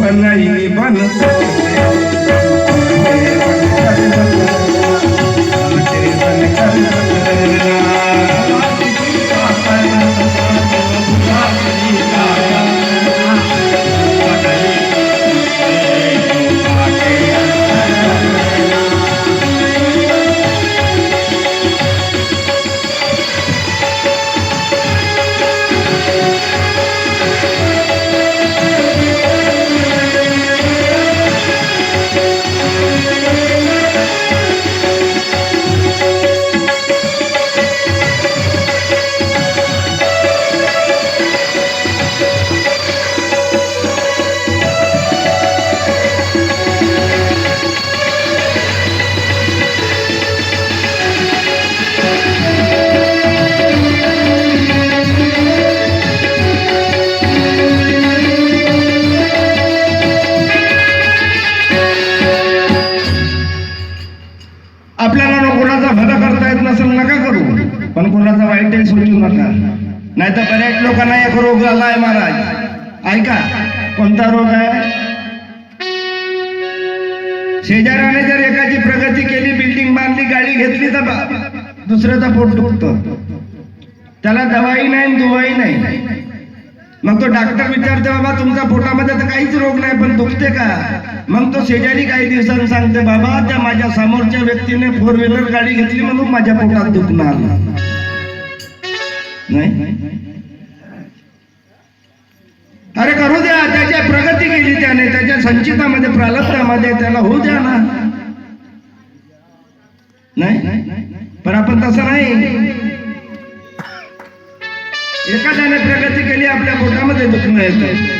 पुष्पनयी बन कोणाचा वाईट वाईटही सोचू नका. नाही तर बऱ्याच लोकांना एक रोग झाला आहे महाराज. ऐका कोणता रोग आहे? शेजाऱ्याने जर एकाची प्रगती केली बिल्डिंग बांधली गाडी घेतली तर दुसऱ्याचा पोट दुखतो. त्याला दवाई नाही दुवाई नाही. मग तो डॉक्टर विचारते बाबा तुमच्या पोटामध्ये तर काहीच रोग नाही पण दुखते का? मग तो शेजारी काही दिवसांनी सांगते बाबा त्या माझ्या समोरच्या व्यक्तीने फोर व्हीलर गाडी घेतली म्हणून माझ्या पोटात दुखणार नाही? अरे करू द्या त्याच्या प्रगती केली त्याने त्याच्या संचितामध्ये प्रालब्धामध्ये त्याला होऊ द्या ना. नाही? पण आपण तसं नाही. एखाद्याने प्रगती केली आपल्या पोटामध्ये दुखणं येतं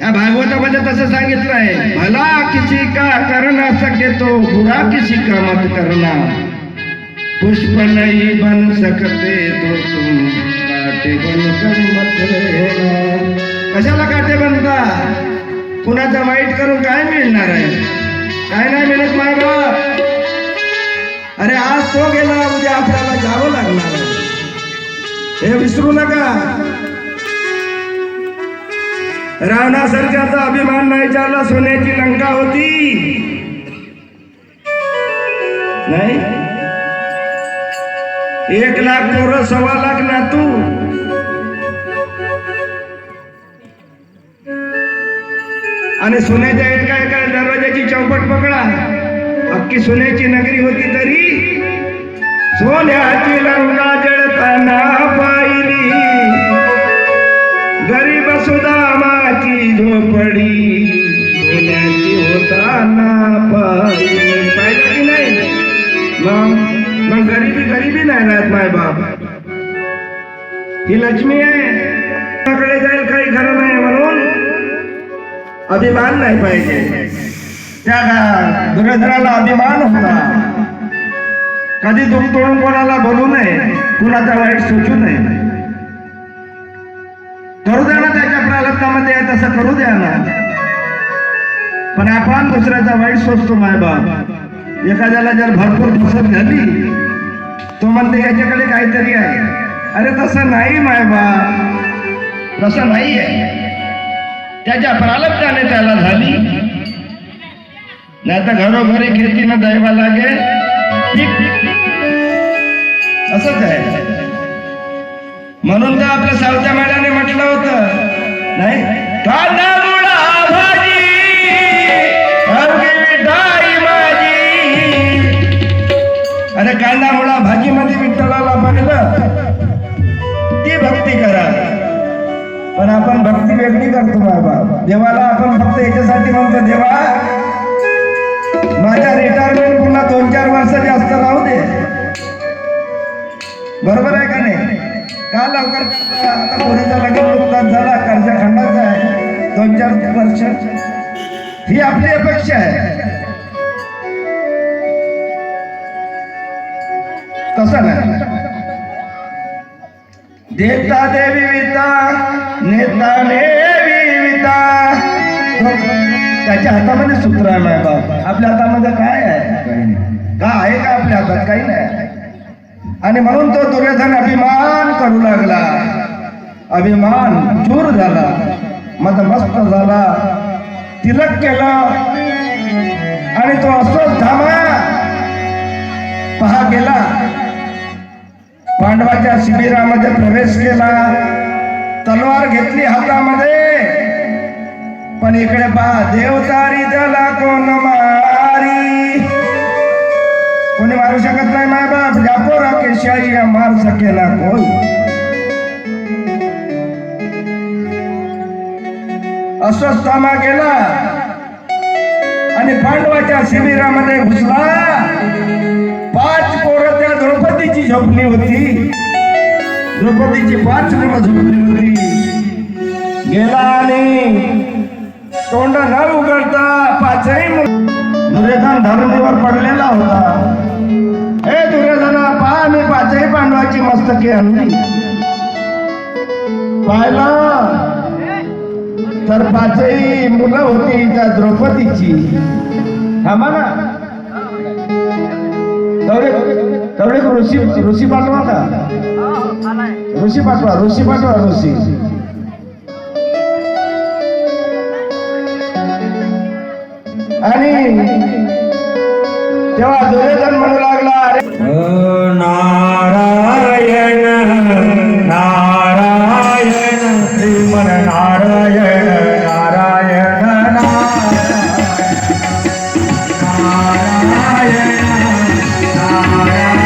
या भागवतामध्ये तसं सांगितलं आहे भला किसी का करना सके तो बुरा किसी का मत करना. पुष्प नहीं बन सकते तो तुम काटे बन कर मत रहना कशाला काटे बनता कुणाचा वाईट करून काय मिळणार आहे? काय नाही मिळत माय बाप अरे आज तो गेला उद्या आपल्याला जावं लागणार हे विसरू नका. रावणासारख्याचा अभिमान नाही ज्याला सोन्याची लंका होती. नाही? एक लाख पोरं सव्वा लाख ना तू आणि सोन्याच्या एका एका दरवाजाची चौपट पकडा. अख्खी सोन्याची नगरी होती नाही बाप. ही लक्ष्मी आहे. कडे जाईल काही खरं नाही म्हणून अभिमान नाही पाहिजे. त्या दुर्योधनाला अभिमान होता कधी दुःख तोडून कोणाला बोलू नये कुणाचा वाईट सोचू नये. करू द्या ना त्याच्या प्रालब्धामध्ये तसं करू द्या ना. पण आपण दुसऱ्याचा वाईट सोचतो माय बाप. एखाद्याला जर भरपूर फसत झाली तो म्हणते याच्याकडे काहीतरी आहे. अरे तसं नाही माय बाप. तसं नाही आहे. त्याच्या प्रालब्धाने त्याला झाली. नाही तर घरोघरी खेतीनं दैवा लागे असंच आहे. म्हणून तर आपल्या सावत्या मॅडाने म्हटलं होतं नाही? का अरे कांदा मुळा भाजी मध्ये विठ्ठलाला पाहिलं ती भक्ती करा. पण आपण भक्ती वेगळी करतो बाबा. देवाला आपण फक्त याच्यासाठी म्हणतो देवा माझ्या रिटायरमेंट पुन्हा दोन चार वर्ष जास्त राहू दे. बरोबर आहे का नाही? का लवकर आता पोरीचा लग्न नुकसान झाला कर्ज खंडाचा आहे दोन चार वर्ष? ही आपली अपेक्षा आहे. तसं नाही देता देवी विता नेता देवी विता. त्याच्या हातामध्ये सूत्र आहे माय बाप आपल्या हातामध्ये काय आहे? का आहे का आपल्या हातात? काही नाही. आणि म्हणून तो दुर्योधन अभिमान करू लागला. अभिमान चूर झाला. मस्त झाला. तिलक केलं. आणि तो असोच धामा पहा गेला. पांडवाच्या शिबिरामध्ये प्रवेश केला. तलवार घेतली हातामध्ये. पण इकडे पहा देवतारी त्याला कोण मारी? कोणी मारू शकत नाही माय बाप? जापो राकेशाही मार सकेला कोण? अस्वस्थामा गेला. आणि पांडवाच्या शिबिरामध्ये घुसला. पाच कोण द्रौपदीची झोपली होती. द्रौपदीची पाच मुलं झोपली होती. गेला आणि तोंड न उघडता पाचही मुलं दुर्योधन धरणीवर पडलेला होता. हे दुर्योधना पहा मी पाचही पांडवाची मस्तके आणली. पाहिलं? तर पाचही मुलं होती त्या द्रौपदीची. थांबा ना. तेवढे तेवढे ऋषी ऋषी पाठवा का? ऋषी पाठवा ऋषी पाठवा ऋषी. आणि तेव्हा दुर्योधन म्हणू लागला अरे नारायण नारायण श्रीमन नारायण नारायण नारायण नारायण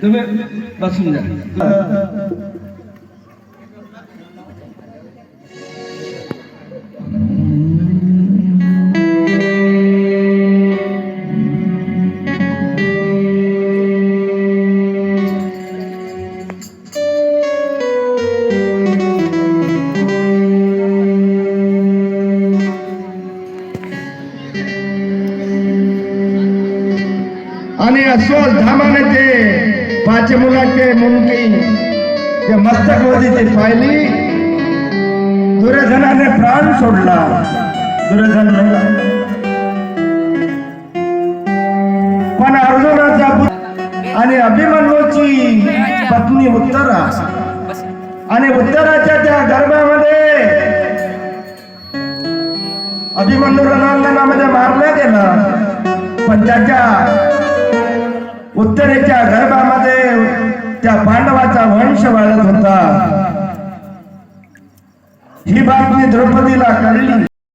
그다음에 맞습니다. અને અસોલ ધામાને તે मुलगी ते मस्तक होती पाहिली दुर्योधनाने प्राण सोडला. दुर्योधन पण अर्जुनाचा आणि अभिमन्यूची पत्नी उत्तरा. आणि उत्तराच्या त्या गर्भामध्ये अभिमन्यू रणांगणामध्ये मारला गेला पण त्याच्या उत्तरेच्या गर्भामध्ये त्या पांडवाचा वंश वाढत होता. ही बातमी द्रौपदीला कळली.